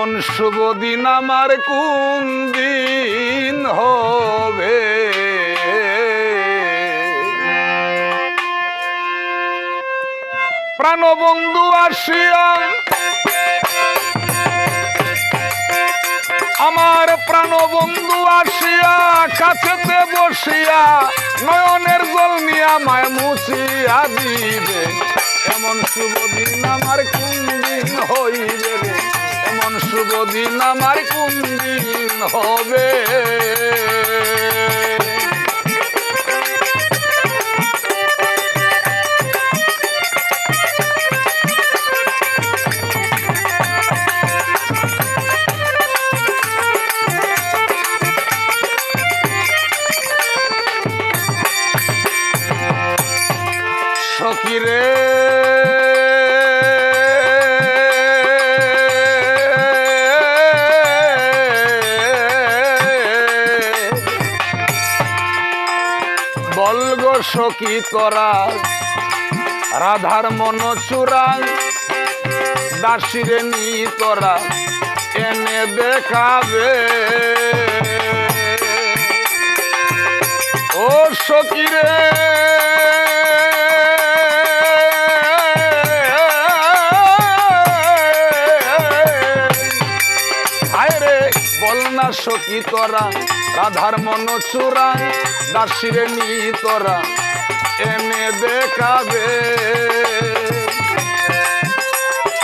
এমন শুভ দিন আমার কোন দিন হবে? প্রাণবন্ধু আসিয়া আমার প্রাণবন্ধু আসিয়া কাছেতে বসিয়া নয়নের জল নিয়া মায় মুছিয়া দিবে। এমন শুভ দিন আমার কোন দিন হইবে? শুভ দিন আমার কোন দিন হবে? বলগ সখী করা রাধার মন চূড়াং দাসিরে নি তোরা এনে দেখাবে। ও সকিরে সখী তোরা? রাধার মন চূড়া দাসিরে নি তোরা। এনে দেখাবে।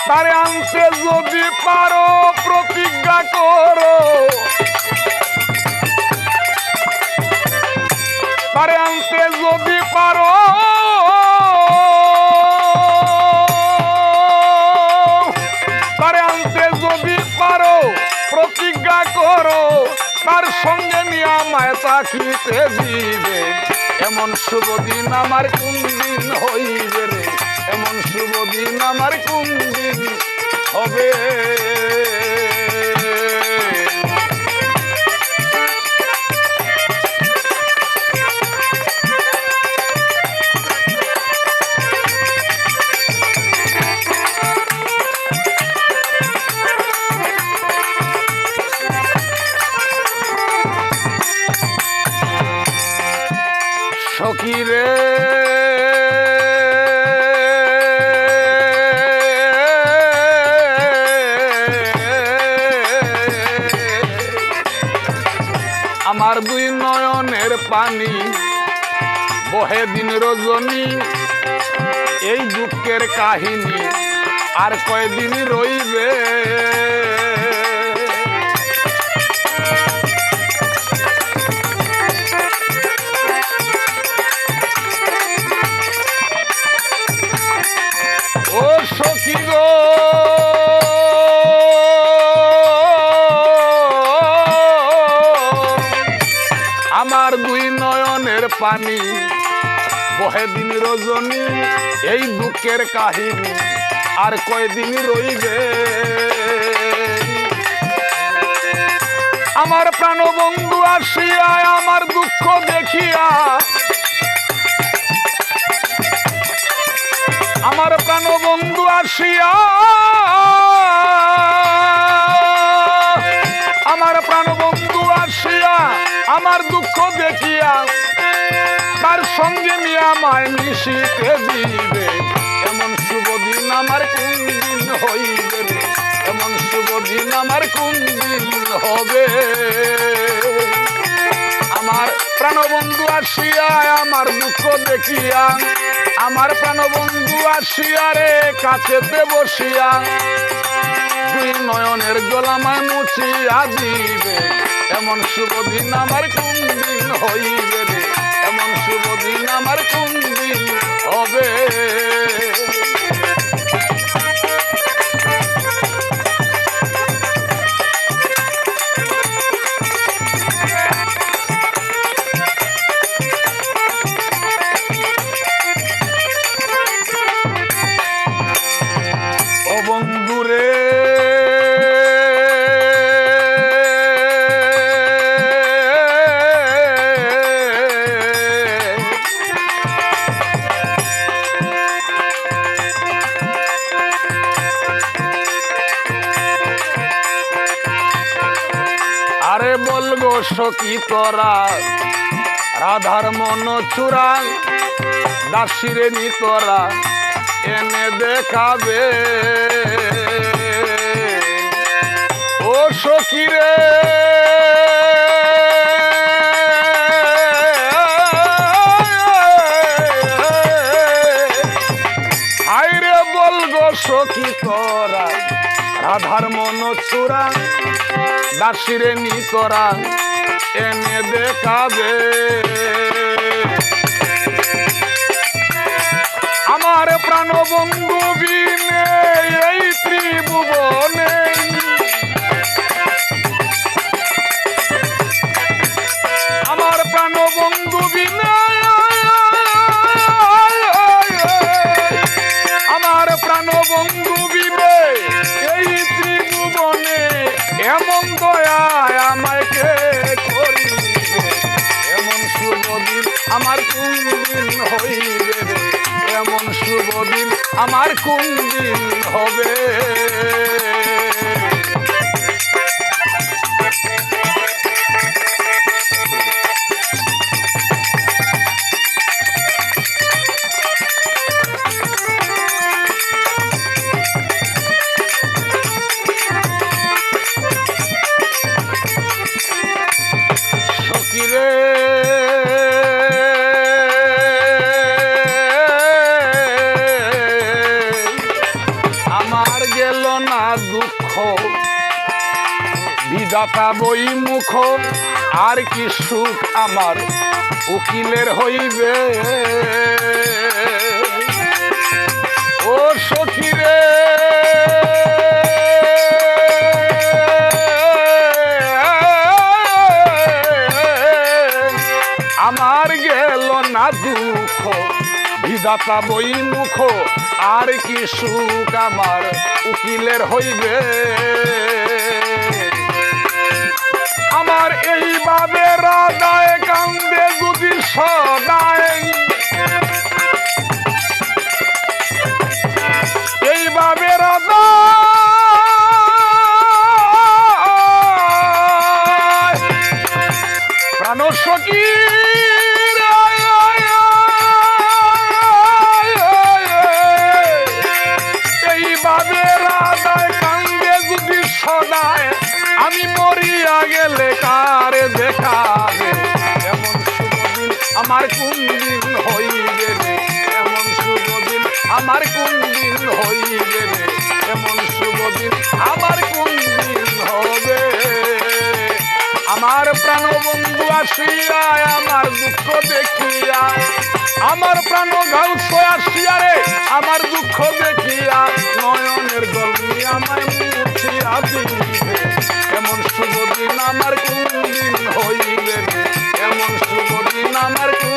তারে আনতে যদি পারো, প্রতিজ্ঞা করো। তারে আনতে যদি পারো তার সঙ্গে নিয়ে আমায় চাকরিতে দিবে। এমন শুভ দিন আমার কোন দিন হইবে রে? এমন শুভ দিন আমার কোন দিন হবে? নয়নের পানি বহে দিন রজনী এই দুঃখের কাহিনী আর কয়দিন রইবে? ও সখী গো! পানি। বহে দিন রজনী, এই দুঃখের কাহিনী আর কয়দিন রইবে? আমার প্রাণবন্ধু আসিয়া, আমার দুঃখ দেখিয়া, আমার প্রাণবন্ধু আসিয়া, আমার প্রাণবন্ধু আসিয়া, আমার দুঃখ দেখিয়া তার সঙ্গে নিয়ে আমায় মিশিতে দিবে। এমন শুভ দিন আমার কোন দিন হইবে? এমন শুভ দিন আমার কোন দিন হবে। আমার প্রাণবন্ধু আসিয়া, আমার দুঃখ দেখিয়া, আমার প্রাণবন্ধু আসিয়া রে কাছেতে বসিয়া। দুই নয়নের গোলামায় মুছিয়া দিবে। এমন শুভ দিন আমার কোন দিন হইবে রে। শুভ দিন আমার কোন দিন হবে। সখী তোরা রাধার মন চূড়া দাসিরে তোরা এনে দেখাবে। ও সখী রে? আইরে বল সখী তোরা রাধার মন চূড়া দাসিরে নি করা এনে দেখাবে। আমার প্রাণ বন্ধু বিনে এই ত্রিভুবনে দিন হইবে এমন শুভ দিন আমার কোন দিন হবে? না দুঃখ। বিদাতা বই মুখ আর কি সুখ আমার উকিলের হইবে। ও সখিরে, আমার গেল না দুঃখ। বিদাতা বই মুখ, আর কি সুখ আমার উকিলের হইবে? আমার এইভাবে রাজায় কান্দে যদি সদায়। রাধা প্রাণ এইভাবে রাধায় কান্দে যদি সদায়, আমি মরিয়া গেলে কারে দেখাবে? এমন শুভ দিন আমার কোন দিন হইবে এমন শুভদিন আমার কোন দিন হইবে এমন শুভদিন আমার কোন দিন হবে। আমার প্রাণ বন্ধু আসিয়া, আমার দুঃখ দেখিয়া। আমার প্রাণ ঘাউস আসিয়া রে, আমার দুঃখ দেখিয়া। নয়নের গল্পি আমায় মুছিয়া দিবে এমন শুভ দিন আমার কোন দিন হইবে এমন শুভ দিন আমার কোন